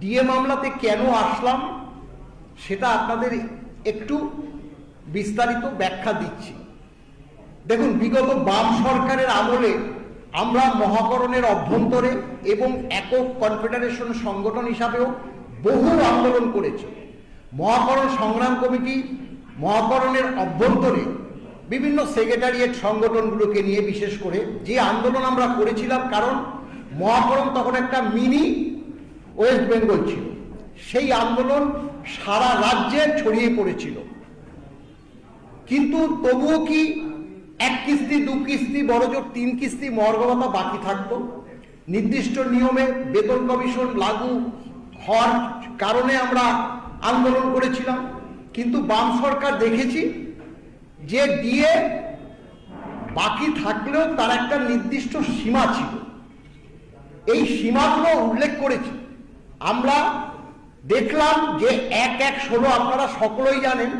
DA মামলাতে কেন আসলাম সেটা আপনাদের একটু বিস্তারিত ব্যাখ্যা দিচ্ছি। দেখুন, বিগত বাম সরকারের আমলে আমরা মহাকরণের অভ্যন্তরে এবং একক কনফেডারেশন সংগঠন হিসাবেও বহু আন্দোলন করেছি। মহাকরণ সংগ্রাম কমিটি মহাকরণের অভ্যন্তরে বিভিন্ন সেক্রেটারিয়েট সংগঠনগুলোকে নিয়ে বিশেষ করে যে আন্দোলন আমরা করেছিলাম, কারণ মহাকরণ তখন একটা মিনি ওয়েস্ট বেঙ্গল ছিল। সেই আন্দোলন সারা রাজ্যে ছড়িয়ে পড়েছিল। কিন্তু তবুও কি এক কিস্তি, দু কিস্তি বড়জোর তিন কিস্তি মর্গভাতা বাকি থাকতো? নির্দিষ্ট নিয়মে বেতন কমিশন লাগু হওয়ার কারণে আমরা আন্দোলন করেছিলাম। কিন্তু বাম সরকার দেখেছি যে দিয়ে বাকি থাকলেও তার একটা নির্দিষ্ট সীমা ছিল। এই সীমাগুলো উল্লেখ করেছি। আমরা দেখলাম যে এক এক ষোলো আপনারা সকলেই জানেন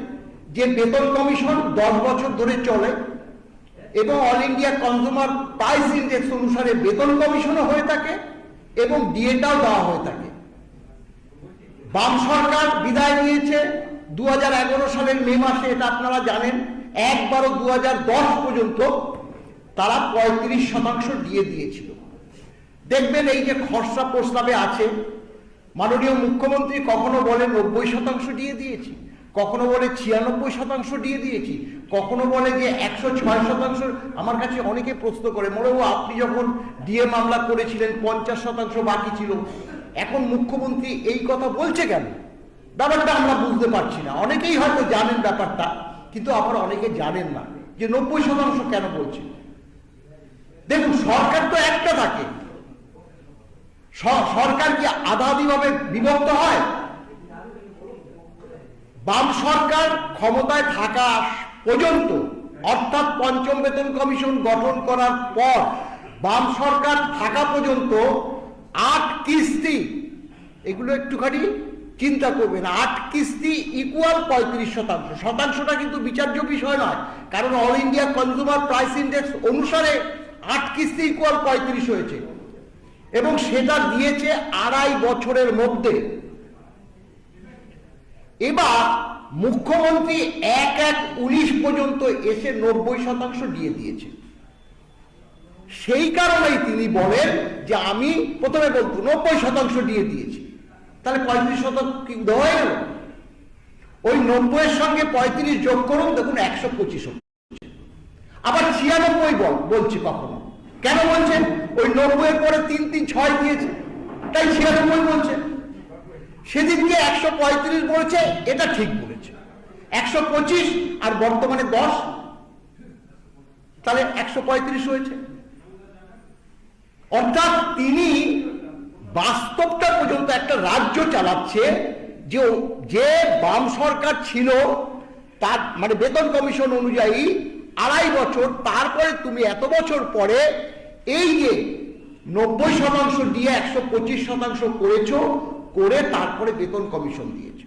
যে বেতন কমিশন দশ বছর ধরে চলে এবং all India consumer price index অনুসারে বেতন কমিশনও হয়ে থাকে এবং ডিএটাও দেওয়া হয়ে থাকে। বাম সরকার বিদায় নিয়েছে দু হাজার এগারো সালের মে মাসে, এটা আপনারা জানেন এক বারো দু পর্যন্ত তারা পঁয়ত্রিশ শতাংশ দিয়ে দিয়েছিল। দেখবেন এই যে খসড়া প্রস্তাবে আছে মাননীয় মুখ্যমন্ত্রী কখনো বলে নব্বই শতাংশ দিয়ে দিয়েছি, কখনো বলে ছিয়ানব্বই শতাংশ দিয়ে দিয়েছি, কখনো বলে যে একশো ছয় শতাংশ। আমার কাছে অনেকে প্রশ্ন করে, মনে মোড়েও আপনি যখন ডিএ মামলা করেছিলেন, পঞ্চাশ শতাংশ বাকি ছিল। এখন মুখ্যমন্ত্রী এই কথা বলছে কেন? ব্যাপারটা আমরা বুঝতে পারছি না। অনেকেই হয়তো জানেন ব্যাপারটা, কিন্তু আবার অনেকে জানেন না যে নব্বই শতাংশ কেন বলছে দেখুন, সরকার তো একটা থাকে। সরকার কি আধা আধিভাবে বিভক্ত হয়। বাম সরকার ক্ষমতায় থাকা পর্যন্ত, অর্থাৎ পঞ্চম বেতন কমিশন গঠন করার পর, বাম সরকার থাকা পর্যন্ত আট কিস্তি, এগুলো একটুখানি চিন্তা করবেন, আট কিস্তি ইকুয়াল পঁয়ত্রিশ শতাংশ। শতাংশটা কিন্তু বিচার্য বিষয় নয়, কারণ all India consumer price index অনুসারে আট কিস্তি ইকুয়াল পঁয়ত্রিশ হয়েছে। এবং সেটা দিয়েছে আড়াই বছরের মধ্যে। এবার মুখ্যমন্ত্রী এক এক উনিশ পর্যন্ত এসে নব্বই শতাংশ দিয়ে দিয়েছে। সেই কারণেই তিনি বলেন যে আমি প্রথমে বলতো নব্বই শতাংশ দিয়ে দিয়েছি। তাহলে পঁয়ত্রিশ শতাংশ হয়ে গেল? ওই নব্বইয়ের সঙ্গে পঁয়ত্রিশ যোগ করুন, দেখুন একশো পঁচিশ আবার ছিয়ানব্বই বল, বলছে কখনো। কেন বলছেন? ওই নব্বইয়ের পরে তিন তিন, ছয় দিয়েছে। তাই ছিয়ানব্বই বলছে। সেদিনকে একশো পঁয়ত্রিশ বলেছে, এটা ঠিক বলেছে। একশো পঁচিশ আর বর্তমানে দশ, তাহলে একশো পঁয়ত্রিশ হয়েছে। অর্থাৎ তিনি বাস্তবটা পর্যন্ত একটা রাজ্য চালাচ্ছে, যে যে বাম সরকার ছিল, তার মানে বেতন কমিশন অনুযায়ী আড়াই বছর, তারপরে তুমি এত বছর পরে এই যে নব্বই শতাংশ দিয়ে একশো পঁচিশ শতাংশ করেছ, করে তারপরে বেতন কমিশন দিয়েছ।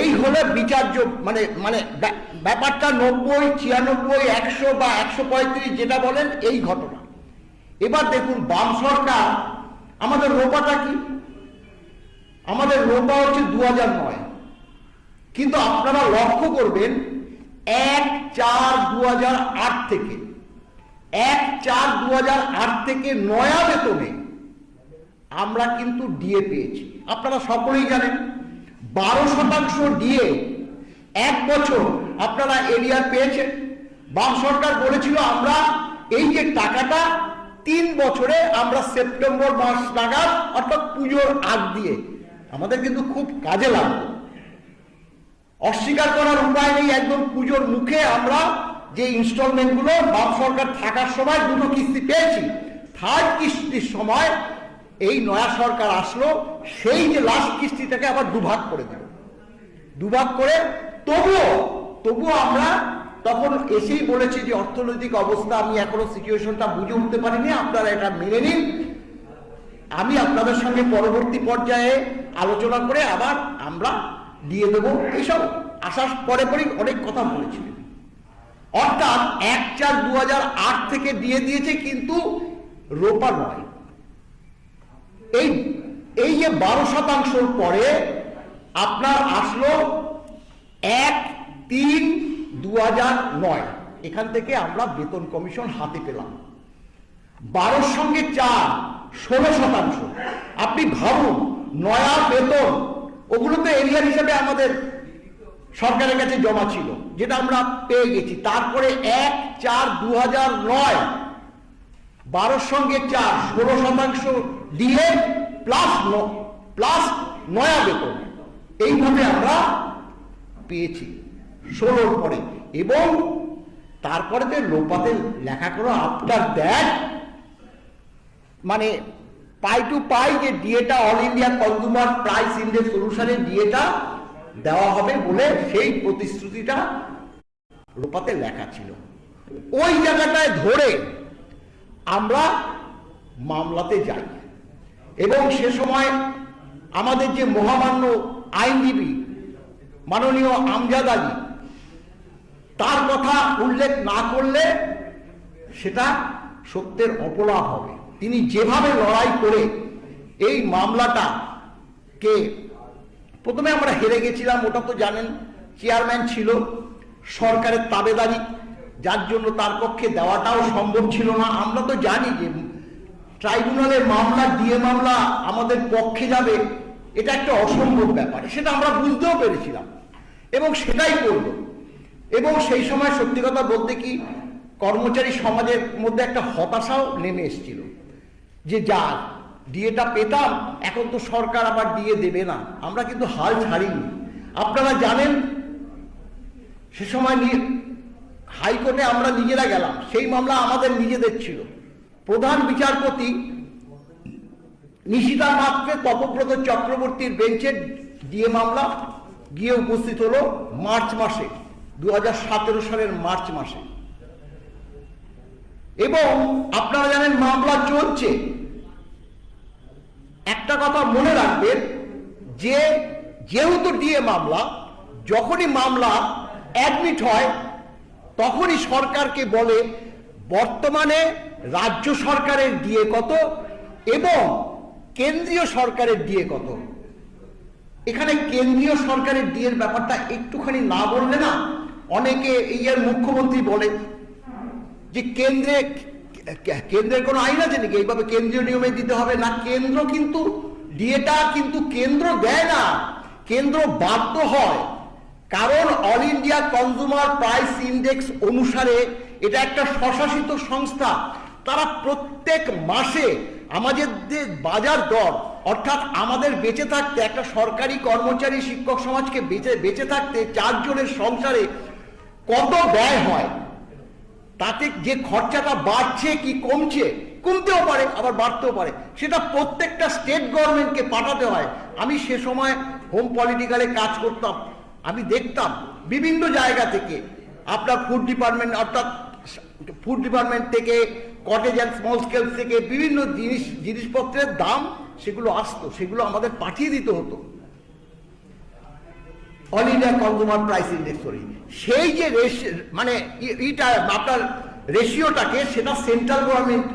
এই হলো বিচার্য মানে মানে ব্যা- ব্যাপারটা নব্বই, ছিয়ানব্বই, একশো বা একশো পঁয়ত্রিশ যেটা বলেন, এই ঘটনা। এবার দেখুন, বাম সরকার, আমাদের রোপাটা কি? আমাদের রোপা হচ্ছে দু নয়। কিন্তু আপনারা লক্ষ্য করবেন এক চার দু থেকে, এক চার দু থেকে নয়া বেতনে আমরা কিন্তু ডিএ পেয়েছি। আপনারা সকলেই জানেন, বারো শতাংশ ডিএ এক বছর আপনারা এরিয়া পেয়েছেন। বাম সরকার বলেছিল আমরা এই যে টাকাটা তিন বছরে আমরা সেপ্টেম্বর মাস নাগাদ অর্থাৎ পুজোর আগ দিয়ে, আমাদের কিন্তু খুব কাজে লাগবে অস্বীকার করার উপায় নেই একদম পুজোর মুখে আমরা যে ইনস্টলমেন্টগুলো বাম সরকার থাকার সময় দুটো কিস্তি পেয়েছি। থার্ড কিস্তির সময় এই নয়া সরকার আসলো, সেই যে লাস্ট কিস্তিটাকে আবার দুভাগ করে দিল। দুভাগ করে তবুও তবুও আমরা তখন এসেই বলেছি যে অর্থনৈতিক অবস্থা, আমি এখনও সিচুয়েশনটা বুঝে উঠতে পারিনি, আপনারা এটা মেনে নিন। আমি আপনাদের সঙ্গে পরবর্তী পর্যায়ে আলোচনা করে আবার আমরা দিয়ে দেবো। এইসব আসার পরে পরেই অনেক কথা বলেছিলেন অর্থাৎ এক চার দু থেকে দিয়ে দিয়েছে কিন্তু রোপা নয়। এই এই যে বারো শতাংশর পরে আপনার আসলো এক তিন দু নয়। এখান থেকে আমরা বেতন কমিশন হাতে পেলাম। বারোর সঙ্গে চার, ষোলো শতাংশ। আপনি ভাবুন, নয়া বেতন ওগুলো তো এরিয়ার হিসেবে আমাদের সরকারের কাছে জমা ছিল, যেটা আমরা পেয়ে গেছি। তারপরে এক চার দু হাজার নয়, বারোর সঙ্গে চার, ষোলো শতাংশ দিয়ে প্লাস প্লাস নয়া বেতন। এইভাবে আমরা পেয়েছি ষোলোর পরে। এবং তারপরে যে লোপাতে লেখা করো আফটার দ্যাট মানে পাই টু পাই যে ডিএটা all India consumer price index অনুসারে ডিএটা দেওয়া হবে বলে সেই প্রতিশ্রুতিটা রূপাতে লেখা ছিল। ওই জায়গাটায় ধরে আমরা মামলাতে যাই। এবং সে সময় আমাদের যে মহামান্য আইনজীবী মাননীয় আমজাদ আলী, তার কথা উল্লেখ না করলে সেটা সত্যের অপলাপ হবে। তিনি যেভাবে লড়াই করে এই মামলাটা কে প্রথমে আমরা হেরে গেছিলাম, ওটা তো জানেন, চেয়ারম্যান ছিল, সরকারের তাবেদারি, যার জন্য তার পক্ষে দেওয়াটাও সম্ভব ছিল না। আমরা তো জানি যে ট্রাইব্যুনালের মামলা দিয়ে মামলা আমাদের পক্ষে যাবে, এটা একটা অসম্ভব ব্যাপার, সেটা আমরা বুঝতেও পেরেছিলাম। এবং সেটাই করল এবং সেই সময় সত্যি কথা বলতে কি, কর্মচারী সমাজের মধ্যে একটা হতাশাও নেমে এসেছিল। যে যা ডিএটা পেতাম, এখন তো সরকার আবার ডিএ দেবে না। আমরা কিন্তু হাল ছাড়িনি। আপনারা জানেন, সে সময় নি- হাইকোর্টে আমরা নিজেরা গেলাম। সেই মামলা আমাদের নিজেদের ছিল। প্রধান বিচারপতি নিশিতা মাত্রে তপব্রত চক্রবর্তীর বেঞ্চে ডিএ মামলা গিয়ে উপস্থিত হলো মার্চ মাসে দু হাজার সতেরো সালের মার্চ মাসে। এবং আপনারা জানেন মামলা চলছে। একটা কথা মনে রাখবেন, যে যেহেতু ডিএ মামলা, যখনই মামলা অ্যাডমিট হয়, তখনই সরকারকে বলে বর্তমানে রাজ্য সরকারের ডিএ কত এবং কেন্দ্রীয় সরকারের ডিএ কত। এখানে কেন্দ্রীয় সরকারের ডিএর ব্যাপারটা একটুখানি না বললে না, অনেকে এই মুখ্যমন্ত্রী বলে যে কেন্দ্রে কেন্দ্রের কোনো আইন আছে নাকি? এইভাবে কেন্দ্রীয় নিয়মে দিতে হবে না? কেন্দ্র কিন্তু, ডিএটা কিন্তু কেন্দ্র দেয় না। কেন্দ্র বাধ্য হয়। কারণ all India consumer price index অনুসারে এটা একটা স্বশাসিত সংস্থা। তারা প্রত্যেক মাসে আমাদের যে বাজার দর, অর্থাৎ আমাদের বেঁচে থাকতে, একটা সরকারি কর্মচারী শিক্ষক সমাজকে বেঁচে বেঁচে থাকতে চারজনের সংসারে কত ব্যয় হয়? তাতে যে খরচাটা বাড়ছে, কি কমছে, কমতেও পারে, আবার বাড়তেও পারে। সেটা প্রত্যেকটা স্টেট গভর্নমেন্টকে পাঠাতে হয়। আমি সে সময় হোম পলিটিক্যালে কাজ করতাম। আমি দেখতাম বিভিন্ন জায়গা থেকে, আপনার ফুড ডিপার্টমেন্ট অর্থাৎ ফুড ডিপার্টমেন্ট থেকে কটেজ অ্যান্ড স্মল স্কেলস থেকে বিভিন্ন জিনিস, জিনিসপত্রের দাম, সেগুলো আসতো, সেগুলো আমাদের পাঠিয়ে দিতে হতো। All India consumer price index করি। সেই যে মানে ইটা আপনার রেশিওটাকে সেটা সেন্ট্রাল গভর্নমেন্ট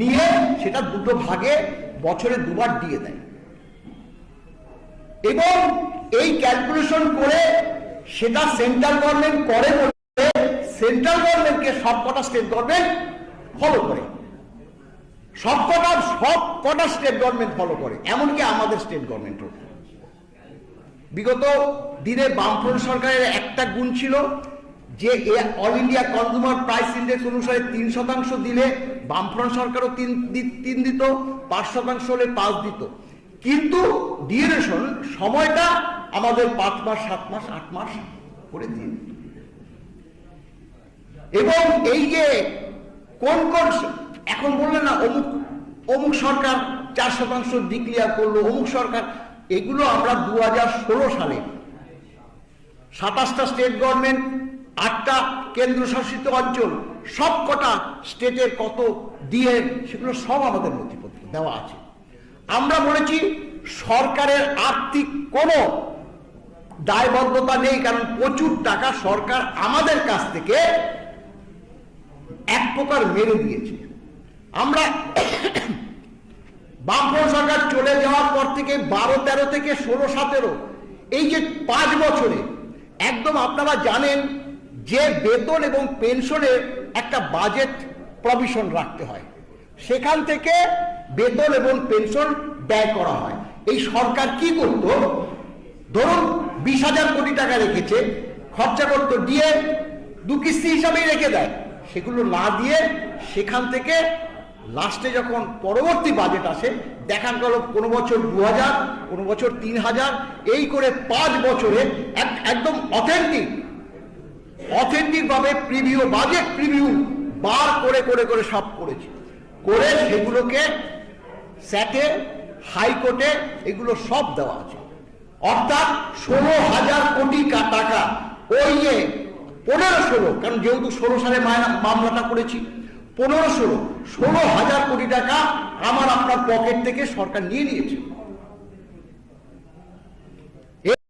নিয়ে সেটা দুটো ভাগে বছরে দুবার দিয়ে দেয়। এবং এই ক্যালকুলেশন করে সেটা সেন্ট্রাল গভর্নমেন্ট করে বলে সেন্ট্রাল গভর্নমেন্টকে সবকটা স্টেট গভর্নমেন্ট ফলো করে। সবকটা সব কটা স্টেট গভর্নমেন্ট ফলো করে, এমনকি আমাদের স্টেট গভর্নমেন্টও বিগত দিনে বামফ্রন্ট সরকারের একটা গুণ ছিল যে all India consumer price index অনুসারে তিন শতাংশ দিলে বামফ্রন্ট সরকারও তিন তিন দিত, পাঁচ শতাংশ হলে পাঁচ দিত কিন্তু ডিউরেশন সময়টা আমাদের পাঁচ মাস, সাত মাস, আট মাস করে দিন। এবং এই যে কোন কোন এখন বললে না, অমুক অমুক সরকার চার শতাংশ ডিক্লিয়ার করল, অমুক সরকার এগুলো আমরা দু হাজার ষোলো সালে সাতাশটা স্টেট গভর্নমেন্ট আটটা কেন্দ্রশাসিত অঞ্চল সব কটা স্টেটের কত দিয়ে সেগুলো সব আমাদের নথিপত্র দেওয়া আছে। আমরা বলেছি সরকারের আর্থিক কোনো দায়বদ্ধতা নেই, কারণ প্রচুর টাকা সরকার আমাদের কাছ থেকে এক প্রকার মেরে দিয়েছে। আমরা বামফ্রন্ট সরকার চলে যাওয়ার পর থেকে বারো, তেরো থেকে ষোলো, সতেরো, এই যে পাঁচ বছরে, একদম আপনারা জানেন যে বেতন এবং পেনশনের একটা বাজেট প্রভিশন রাখতে হয়। সেখান থেকে বেতন এবং পেনশন ব্যয় করা হয়। এই সরকার কি করত? ধরুন বিশ হাজার কোটি টাকা রেখেছে, খরচা করতো দিয়ে দু কিস্তি হিসাবেই রেখে দেয়। সেগুলো না দিয়ে সেখান থেকে লাস্টে যখন পরবর্তী বাজেট আসে দেখা গেল কোনো বছর দু হাজার কোনো বছর তিন হাজার এই করে পাঁচ বছরে এক- একদম অথেন্টিক অথেন্টিকভাবে প্রিভিউ বাজেট প্রিভিউ বার করে করে করে সব করেছে। করে সেগুলোকে স্যাটে হাইকোর্টে এগুলো সব দেওয়া আছে। অর্থাৎ ষোলো হাজার কোটি টাকা। ওই পনেরো ষোলো, কারণ যেহেতু ষোলো সালে মামলাটা করেছি, পনেরো ষোলো। ষোলো হাজার কোটি টাকা আমার আপনার পকেট থেকে সরকার নিয়ে নিয়েছে।